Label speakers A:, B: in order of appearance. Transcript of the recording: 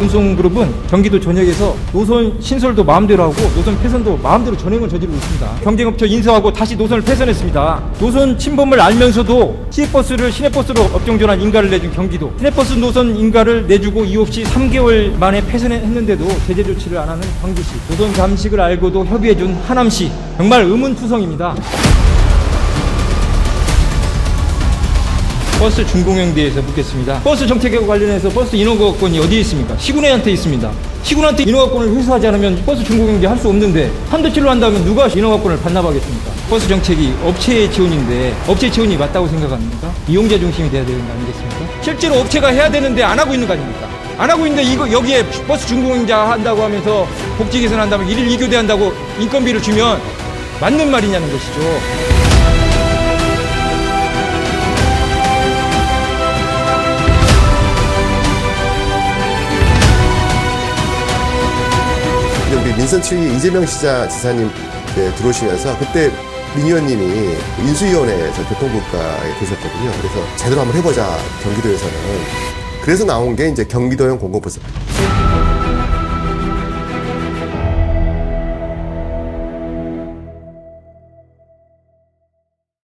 A: 운송그룹은 경기도 전역에서 노선 신설도 마음대로 하고 노선 폐선도 마음대로 전행을 저지르고 있습니다. 경쟁업체 인수하고 다시 노선을 폐선했습니다. 노선 침범을 알면서도 시내버스를 시내버스로 업종전환 인가를 내준 경기도 시내버스 노선 인가를 내주고 이유 없이 3개월 만에 폐선했는데도 제재 조치를 안 하는 광주시 노선 잠식을 알고도 협의해준 하남시 정말 의문투성입니다. 버스 준공에 대해서 묻겠습니다. 버스 정책과 관련해서 버스 인허가권이 어디에 있습니까? 시군회한테 있습니다. 시군한테 인허가권을 회수하지 않으면 버스 준공연대 할 수 없는데 한도칠로 한다면 누가 인허가권을 반납하겠습니까? 버스 정책이 업체의 지원인데 업체 지원이 맞다고 생각합니까? 이용자 중심이 돼야 되는 거 아니겠습니까? 실제로 업체가 해야 되는데 안 하고 있는 거 아닙니까? 안 하고 있는데 이거 여기에 버스 준공자 한다고 하면서 복지 개선한다면 일일 이교대 한다고 인건비를 주면 맞는 말이냐는 것이죠.
B: 우리 민선 7기 이재명 시자 지사님 네, 들어오시면서 그때 민 의원님이 인수위원회에서 교통국가에 계셨거든요. 그래서 제대로 한번 해보자 경기도에서는. 그래서 나온 게 이제 경기도형 공공버스.